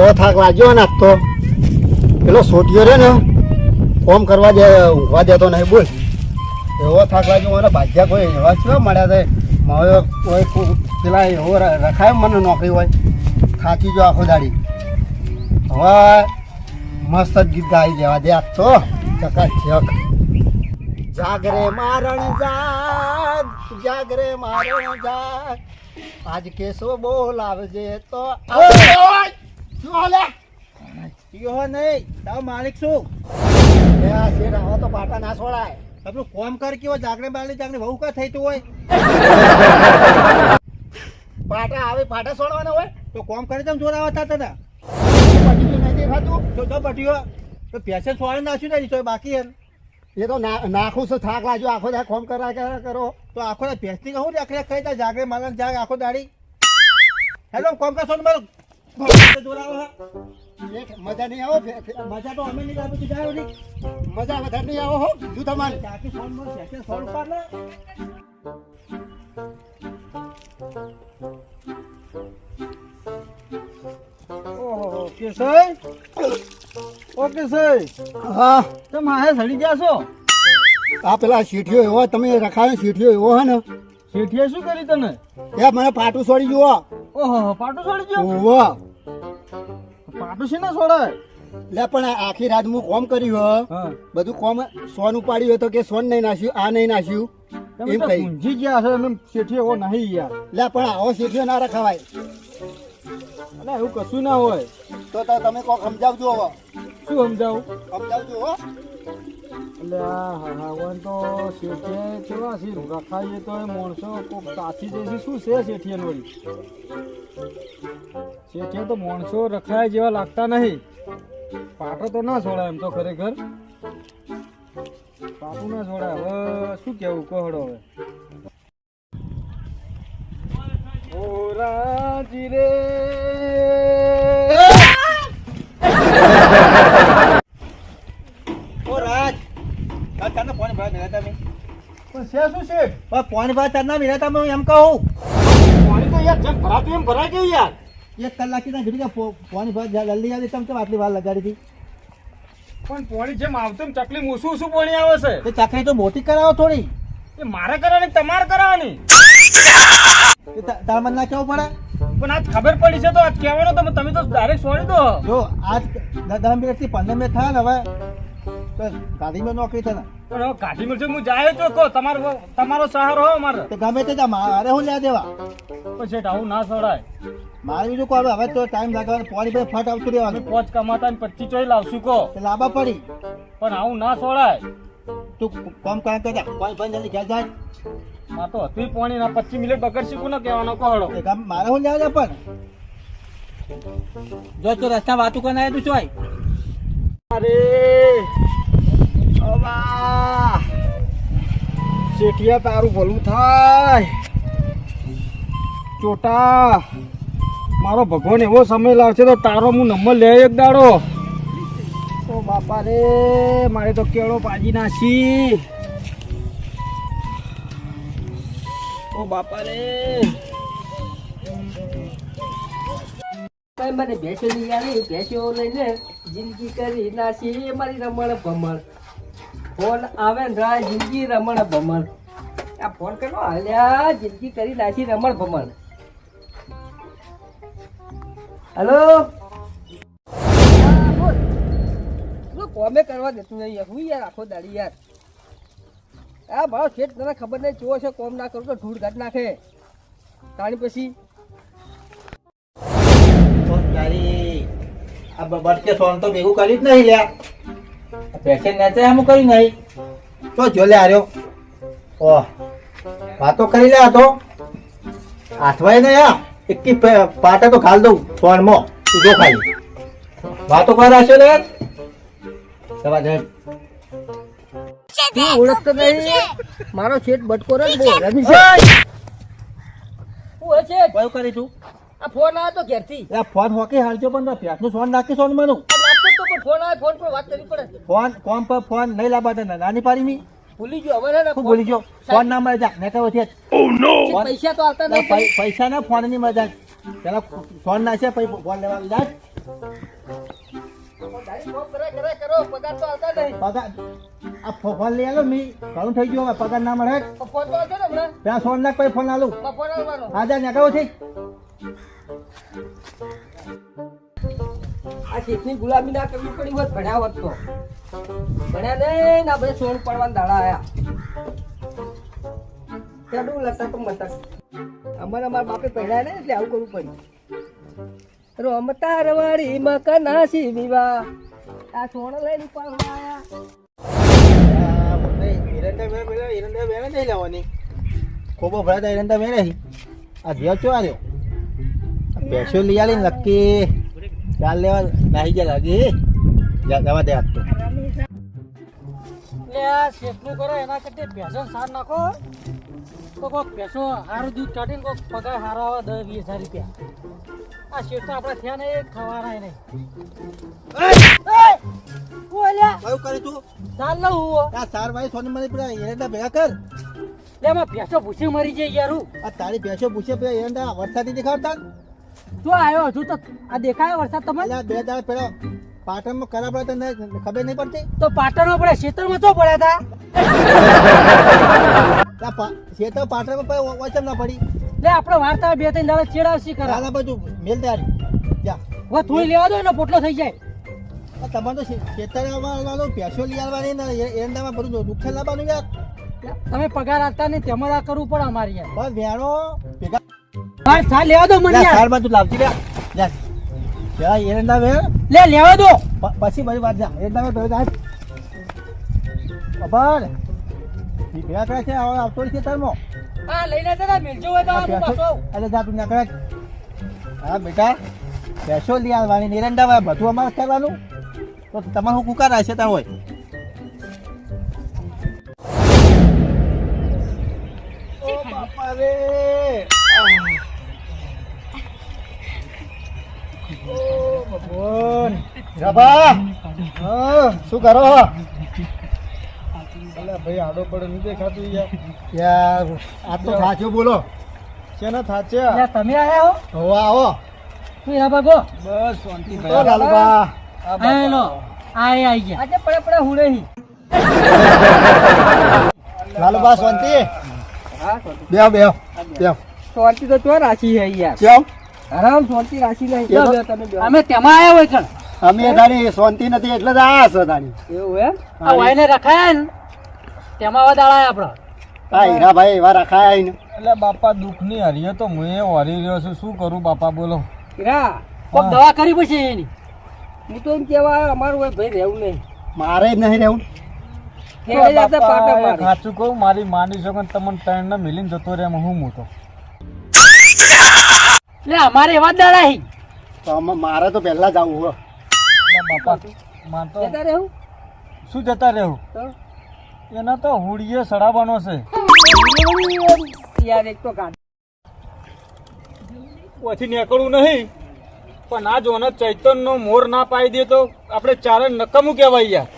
એવો થાક લાગ્યો ને તો. પેલો સોટિયો રે ને, કોમ કરવા દે ઊંઘવા દેતો નહીં, બોલ. એવો થાક લાગ્યો, મારા ભાગ્યા કોઈ એવા કેવા મળ્યા છે મારે કોઈ કોઈ પેલા એવો રખાય મને નોકરી હોય. થાકી ગયો આખો દાડી. હવે મસ્ત જ ગીત ગાઈ દેવા દે આજ તો. ચકાચક. જાગરે મારણ જાગ જાગરે મારણ જાગ. આજ કેસો બોલાવજે તો. શું હાલે? નહીં. તારો માલિક શું? એ આ શેઠ આવો તો પાટા ના છોડાય. આપણું કોમ કર કેવો જાગરે બાગરે જાગરે બહુ કા થઈતું હોય? પાટા આવે પાટા છોડવાના હોય? તો કોમ કરે તેમ જોરાવા થતા હતા. પટી ગયું નહીં દેખાતું? તો તો તો પેશન સોળે નાખ્યું નહીં તો બાકી હે એ તો નાખું છું થાક લાગ્યો આખો દા કોમ કરા કરા કરો. તો આખો દાડો ભેંસની કહું રાખડે કઈ તા જાગરે માલક જાગ આખો દાડી. હેલો કોમ કા મારું મારો? હા મજા નહીં આવો ફે- ફે- મજા તો અમે નહીં લાવી તું જાવ નહીં મજા વધારે નહીં આવો હો કીધું તમારે. જાકે સોન મારો પેશન સોળ ઉપર ને? ઓહો કેસય ઓ કેસય હા. તમે હાથે સડી ગયા છો? આ પેલા શીઠિયો એવો તમે રખાયો શીઠિયો એવો હે ને? શેઠીએ શું કરી તને? એ મને પાટું છોડી જુઓ ઓહો પાટું છોડી જુઓ ઓવો છે ને છોડાય લે પણ આખી રાત હું કોમ કર્યું હો. બધું કોમ સોન ઉપાડ્યું હતો કે સોન નહીં નાખ્યું આ નહીં નાખ્યું. એમ કહી ઊંઝી ગયા છો એમ શેઠી એવો નહીં યાર. લે પણ આવો શેઠીઓ ના રખાવાય. અલા એવું કશું ના હોય. તો તો તમે કોક સમજાવજો હવે. શું સમજાવું? સમજાવજો હો. એટલે આ હવાન તો શેઠે કેવા છે? રખાઈએ તો એ માણસો કોક કાચી જશે શું છે શેઠીએ વળી? શેઠીએ તો માણસો રખાય જેવા લાગતા નહીં. પાટો તો ના છોડાય એમ તો ખરેખર. પાટો ના છોડાય. હવે શું કેવું કહડો હવે. ઓ રાજી રે ઓ રાજ આ તને પાણી ભરા મેળા તમે. પણ છે શું છે? પણ પાણી ભરા તને મિલા તમે એમ કહું. પાણી તો યાર જેમ ભરાતું એમ ભરાઈ ગયું યાર. એક કલાકથી ના ઘડી પાણી ભરા જલ્દી આવી તમે આટલી વાર લગાડી હતી? પણ પોણી જેમ આવતો એમ ચકલી ઓછું ઓછું પોણી આવે છે. તે ચકલી તો મોટી કરાવો થોડી. એ મારે કરવાની તમારે તા- તાર મને ના કેવું પડે? પણ આજ ખબર પડી છે તો આજ કહેવાનો તમે તમે તો ડાયરેક્ટ છોડી દો. જો આજ દસ મિનિટથી પંદર મિનિટ થાય ને હવે તો ગાડીમાં નોકરી થાય પણ મળશે હું જાય તો કહો તમારો તમારો સહારો હો અમારે. તો ગમે તે મારે હું લેવા દેવા? પણ શેઠ આવું ના છોડાય મારે બીજું કહો હવે તો ટાઈમ લાગવાનો પોણી ભાઈ ફટ આવતું રહેવાનું. પોચ કમાતા ને પચીસ ચોઈ લાવશું કહો. લાંબા પડી. પણ આવું ના સોડાય. તું કામ કામ કરતા પાણી પાણી જલ્દી ઘેર જાય. મા તો હતું પોણી ના પચીસ મિનિટ બગડ શીખું ને કહેવાનો કહો મારે હું લેવા દે પણ. જો તો રસ્તા વાતું કરીને આવ્યો તું ચોય. અરે! શેઠિયા, તારું ભલું થાય. ચોટા, મારો ભગવાન એવો સમય લાવશે તો તારો હું નંબર લે એક દાડો. ઓ બાપા રે મારે તો કેળો પાજી નાસી ઓ બાપા રે મને ભેંસો ની આવી ભેંસો લઈને જિંદગી કરી નાસી મારી રમણ ભમણ. ફોન આવે ને રા જિંદગી રમણ ભમણ. આ ફોન કરો હાલ્યા, જિંદગી કરી નાખી રમણ ભમણ. હલો? કોમે કરવા દેતું નહીં હું યાર આખો દાડી યાર. આ ભાવ શેઠ તને ખબર નહીં, જોવો છે કોમ ના કરું તો ધૂળ ઘાટ નાખે. તાણી પછી. આ બબડકે ફોન તો ભેગું કરી જ નહીં લ્યા. પેશન નેચે એમ કરી નહીં. તો જો લે આર્યો. ઓહ વાતો કરી લે આ તો. આઠવાય ને આ એકી પાટા તો ખાલ દઉં ફોનમાં તું જો ખાઈ વાતો કર હશે લે સવા દે. તું ઓળખતો નહીં. મારો છેટ બટકો રે બહુ રમી છે હું છે કયું કરી તું. આ ફોન આવ્યો તો ઘેરથી. આ ફોન હોકી હાલજો પણ ફેસનું ફોન નાખી સોન માનું તો પણ ફોન આવે ફોન પર વાત કરવી પડે. ફોન કોમ પર ફોન નહીં લાવવા દે નાની પાડી મી. ભૂલી ગયો હવે ને ભૂલી ગયો? ફોન ના મળે જા. ને કહો છે ફોન- પૈસા તો આવતા ના, નહીં. પૈસા ના ફોનની મજા પેલા ફોન ના છે પછી ફોન લેવા કરો પગાર તો આવતા નહીં પગાર આ ફો- ફોન લઈ આલો મી. ઘણું થઈ ગયું હવે પગાર ના મળે. ફોન તો આવશે ને હમણાં. ત્યાં સોન લાખ પછી ફોન આલું બપોર આવવાનો હાજર નીકળો આ શેઠની ગુલામી ના કરવી પડી હોત, ભણ્યા હોત તો. ભણ્યા નહીં ના બધા સોન પડવાના દાડા આવ્યા ચડું લટક મતક અમારે અમારા બાપે પહેર્યા ને એટલે આવું કરવું પડ્યું. રમતા રવાડી મકના વિવા આ સોન લઈને પડવા આયા. ખોબો ભરાતા એરંડા મેળે આ જીવ ચો આવ્યો બેસો લઈ આલી નક્કી ચાલ લેવા નાહી ગયા લાગી જવા દે આજ એટલે આ શેઠનું કરો એના કરતા ભેંસો સાર નાખો. તો કોઈક ભેંસો સારું દૂધ કાઢીને કોઈક પગાર સારો આવે દસ વીસ હજાર રૂપિયા. આ શેઠ આપણે થયા ને એ ખવાના નહીં. ઓલ્યા કયું કરી તું? ચાલ લઉં હું આ સાર ભાઈ સોની મને પેલા એરંડા ભેગા કર. એમાં ભેંસો ભૂસી મરી જાય યારું. આ તારી ભેંસો ભૂસી પેલા એરંડા વરસાદી દેખાડતા જો આવ્યો હજુ તો આ દેખાયો વરસાદ તમને? બે દાડા પેલા પાટણમાં ખરાબ હતા તને ખબર નહીં પડતી? તો પાટણમાં પડે ખેતરમાં તો પડ્યા હતા ખેતર પાટણમાં વચન ના પડી. લે આપણે વાર્તા બે ત્રણ દાડા ચેડાવશી કરા ચાલા બાજુ મેલ તારી. જા. હવે થોડી લેવા દો ને પોટલો થઈ જાય. તમારે તો ખેતરમાં ભેંસો લઈ આવવાની ને એરંડામાં બધું નુકસાન લાવવાનું યાર. તમે પગાર આપતા નહીં તેમાં આ કરવું પડે અમારે યાર બસ ભેણો ભેગા હા ચાલ લેવા દો મને યાર. સાર બાજુ લાવજી લે. લે. પેલા એરંડા વેર લે લેવા દો. પછી બધી વાત જા. એરંડા થાય ખબર ઈ ભેગા કરે છે હવે આવતો છે તારમાં હા લઈને જરા મિલજો હોય તો આ પાછો. અરે જા તું ના કરે હા બેટા. ભેંસો લઈ આવવાની એરંડા વાળા બધું અમારે કરવાનું. તો તમારે હું કુકાર હશે ત્યાં હોય? ભગવાન રાભા હા શું કરો? અલા ભાઈ આડો પડે નહીં દેખાતું યાર. યાર આ તો થાચ્યો બોલો. શેના થાચ્યો? તમે આયા હો? હો આવો. તું યા બાગો બસ શાંતિ ભાઈ. લાલુબા હેલો. આય આઈ ગયા. આજે પડે પડે હુડે હી. લાલુબા શાંતિ? હા બેવ બેહો બેહો. શાંતિ તો તો રાખી હે યાર. કેમ? આરામ શાંતિ રાખી એ તમે અમે તેમાં આવ્યા હોય કણ? અમે તારી શાંતિ નથી એટલે જ આયા છો તારી. એવું એમ? આ વાયને રખાયા ને? તેમાં વધારે આયા આપણો. આ હીરાભાઈ એવા રખાયા ને એટલે બાપા દુઃખની હરીએ તો હું હરી રહ્યો છું. શું કરું બાપા બોલો. હીરા કોક દવા કરી પછી એની? હું તો એમ કેવા અમારું હોય ભાઈ રહેવું નહીં. મારે જ નહીં રહેવું. સાચું કહું મારી માની શકો તમને ત્રણ ને મિલીને જતો રહે એમાં હું મોટો એટલે અમારે એવા જ દાડા હી. તો મારે તો પહેલા જ આવવું હો. બાપા માનતો જતા રહેવું શું જતા રહેવું એના તો હુડીએ સડાવવાનો છે. યાર એક તો કાઢ ઓથી નીકળવું નહીં પણ આ જોને ચૈતન નો મોર ના પાઈ દે તો આપણે ચારે નકમું કહેવાય યાર.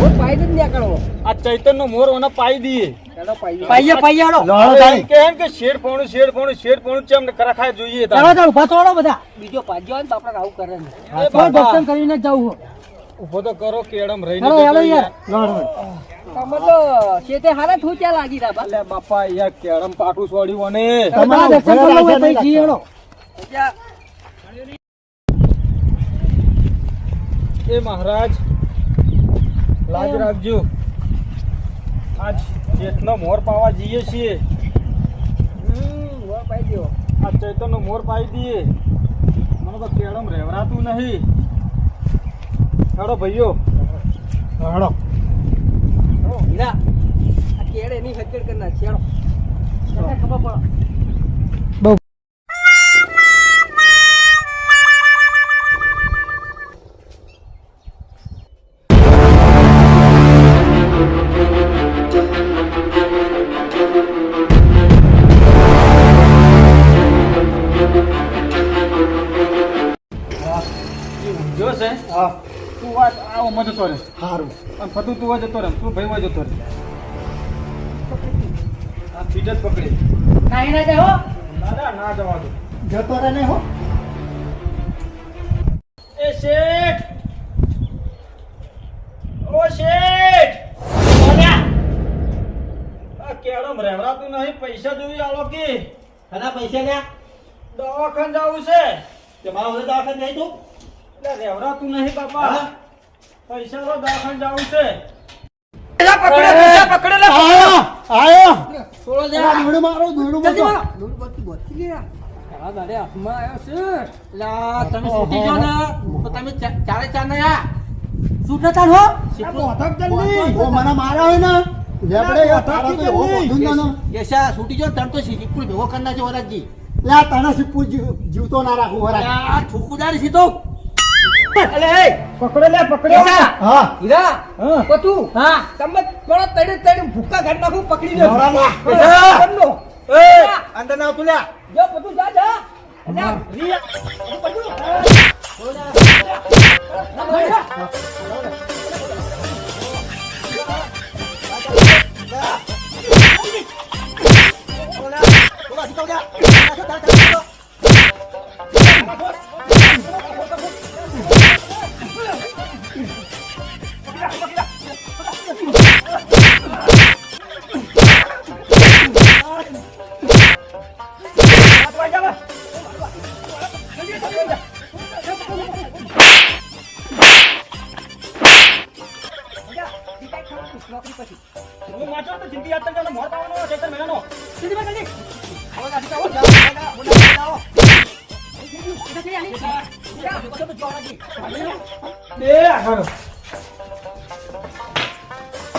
હું પાઈ જ નહીં આ ચૈતન નો મોર ઓને પાઈ દઈએ. ચાલો પાઈએ પાઈયાડો લડો તારી. કે કે શેર પોણું શેર પોણું શેર પોણું ચેમ ને ખરાખાય જોઈએ ચાલો ચાલો ઊભા થોડો બધા. બીજો પાજો ને તો આવું કરે ને. એ થોડું બાપા, દર્શન કરીને જ જવું તો કરો કેડમ રહીને હેલો યાર. તમે તો શેઠે હારા થૂચ્યા લાગી રહ્યા બા બાપા યાર કેડમ પાટું છોડ્યું અને તમારા દર્શન કરવા હોય રાખ્યા પછી હેલો. એ મહારાજ લાજ રાખજો. આજ જેઠનો મોર પાવા જઈએ છીએ. હવે પાઈ દ્યો. આ ચૈતનનો મોર પાઈ દઈએ. મને તો કેળમ રહેવરાતું નહીં. હેડો ભાઈઓ. હેડો. હીરા આ કેળ એની હચડ કરી નાખી. હેડો. ખબર પડે. ફતું તું જતો રહે તું ભાઈ જતો રહે. આ ફીટ જ પકડી. નાહી ના જાઓ દાદા ના ના જવા દો. જતો રહે નહીં હો. એ શેઠ! ઓ શેઠ! બોલ્યા. આ કેળમ રહેવરાતું નહીં પૈસા જોઈ આલો કે. ઘણા પૈસા લ્યા દવાખાન જવું છે. તે મારા દવાખાને જાય તું? એટલે રહેવરાતું નહીં બાપા? પૈસા તો દવાખાન જવું છે. તને જીવતો ના રાખું વરાય આ સીધો. પકડો લે પકડો. હા. હીરા. પતુ. હા. તમે થોડો તડે તડે ભૂક્કા ઘાટ નાખું પકડી લે. બંધો. એ અંદર ના આવતું લ્યા જો પતુ જા જા. અલ્યા, હું.